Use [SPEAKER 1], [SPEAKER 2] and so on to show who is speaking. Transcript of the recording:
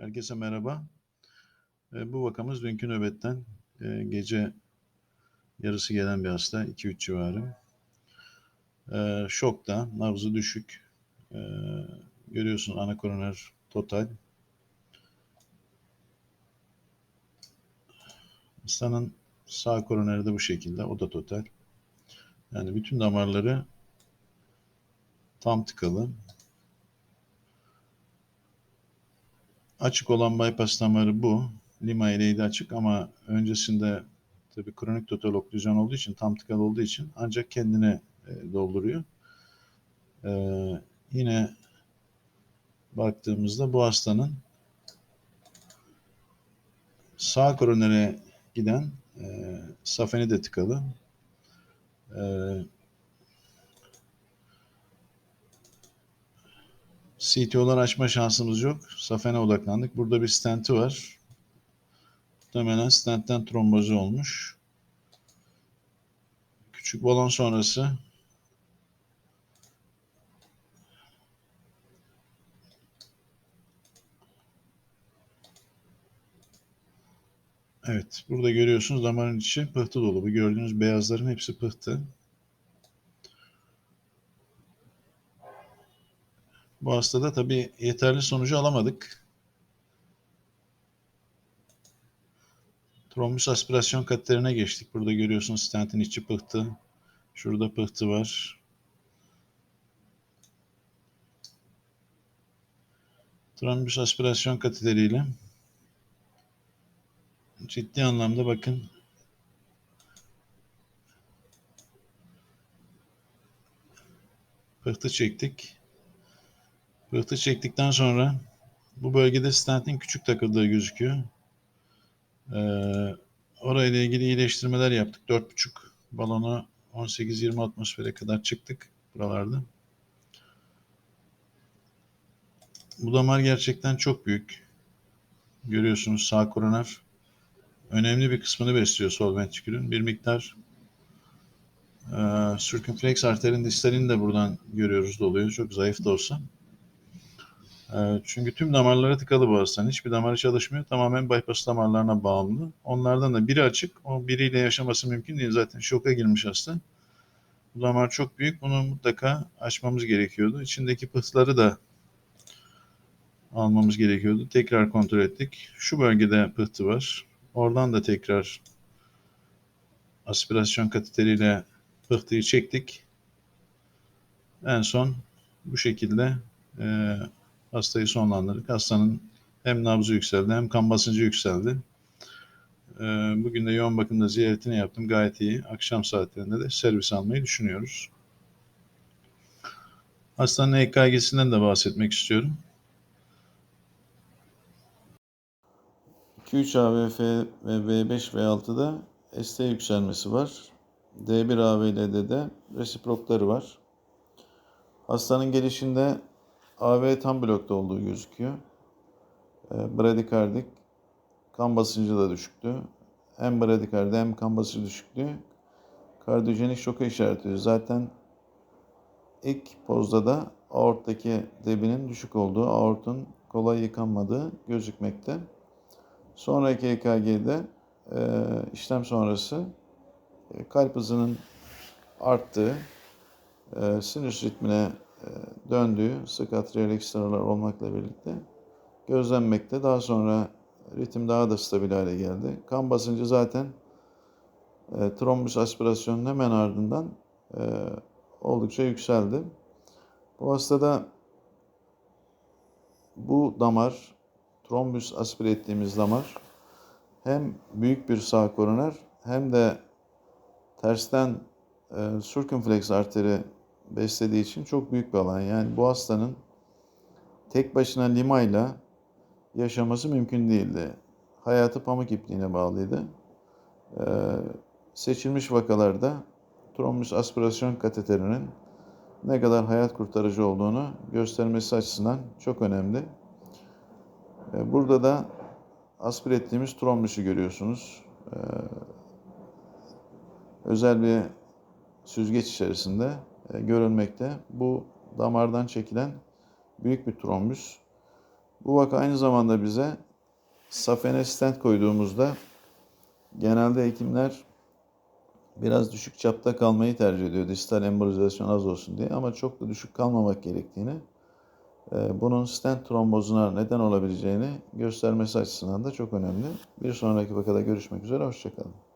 [SPEAKER 1] Herkese merhaba. E, bu vakamız dünkü nöbetten e, gece yarısı gelen bir hasta, 2-3 civarı. E, şokta, nabzı düşük. E, görüyorsun ana koroner total. Hastanın sağ koroneri de bu şekilde, o da total. Yani bütün damarları tam tıkalı. Açık olan bypass damarı bu. Lima ileydi açık ama öncesinde tabii kronik total oklüzyon olduğu için, tam tıkalı olduğu için ancak kendine e, dolduruyor. E, yine baktığımızda bu hastanın sağ koronere giden e, safeni de tıkalı. E, CTO'lar açma şansımız yok. Safene odaklandık. Burada bir stenti var. Muhtemelen stentten trombozu olmuş. Küçük balon sonrası Evet, burada görüyorsunuz damarın içi pıhtı dolu. Bu gördüğünüz beyazların hepsi pıhtı. Bu hastada tabii yeterli sonucu alamadık. Trombüs aspirasyon kateterine geçtik. Burada görüyorsunuz stentin içi pıhtı. Şurada pıhtı var. Trombüs aspirasyon kateteriyle ciddi anlamda bakın pıhtı çektik. Pıhtı çektikten sonra bu bölgede stentin küçük takıldığı gözüküyor. Ee, orayla ilgili iyileştirmeler yaptık. 4,5 balona 18-20 atmosfere kadar çıktık buralarda. Bu damar gerçekten çok büyük. Görüyorsunuz sağ koroner önemli bir kısmını besliyor sol ventrikülün. Bir miktar e, circumflex arterin distalini de buradan görüyoruz doluyor. Çok zayıf da olsa. E, çünkü tüm damarları tıkalı bu hastanın. Hiçbir damarı çalışmıyor. Tamamen bypass damarlarına bağımlı. Onlardan da biri açık. O biriyle yaşaması mümkün değil. Zaten şoka girmiş hasta. Bu damar çok büyük. Bunu mutlaka açmamız gerekiyordu. İçindeki pıhtıları da almamız gerekiyordu. Tekrar kontrol ettik. Şu bölgede pıhtı var. Oradan da tekrar aspirasyon kateteriyle pıhtıyı çektik. En son bu şekilde e, hastayı sonlandırdık. Hastanın hem nabzı yükseldi hem kan basıncı yükseldi. E, bugün de yoğun bakımda ziyaretini yaptım. Gayet iyi. Akşam saatlerinde de servis almayı düşünüyoruz. Hastanın EKG'sinden de bahsetmek istiyorum.
[SPEAKER 2] 2-3 AVF ve V5 ve 6'da ST yükselmesi var. D1 AVL'de de resiprokları var. Hastanın gelişinde AV tam blokta olduğu gözüküyor. E, bradikardik kan basıncı da düşüktü. Hem bradikardi hem kan basıncı düşüklüğü kardiyojenik şoka işaret ediyor. Zaten ilk pozda da aorttaki debinin düşük olduğu, aortun kolay yıkanmadığı gözükmekte. Sonraki EKG'de e, işlem sonrası e, kalp hızının arttığı, e, sinüs ritmine döndüğü sık atriyal ekstralar olmakla birlikte gözlenmekte. Daha sonra ritim daha da stabil hale geldi. Kan basıncı zaten e, trombüs aspirasyonun hemen ardından e, oldukça yükseldi. Bu hastada bu damar trombüs aspire ettiğimiz damar hem büyük bir sağ koroner hem de tersten e, circumflex arteri beslediği için çok büyük bir alan. Yani bu hastanın tek başına limayla yaşaması mümkün değildi. Hayatı pamuk ipliğine bağlıydı. E, seçilmiş vakalarda trombüs aspirasyon kateterinin ne kadar hayat kurtarıcı olduğunu göstermesi açısından çok önemli. Burada da aspir ettiğimiz trombüsü görüyorsunuz. Özel bir süzgeç içerisinde görülmekte. Bu damardan çekilen büyük bir trombüs. Bu vaka aynı zamanda bize safene stent koyduğumuzda genelde hekimler biraz düşük çapta kalmayı tercih ediyor. Distal embolizasyon az olsun diye ama çok da düşük kalmamak gerektiğini, e, bunun stent trombozuna neden olabileceğini göstermesi açısından da çok önemli. Bir sonraki vakada görüşmek üzere, hoşçakalın.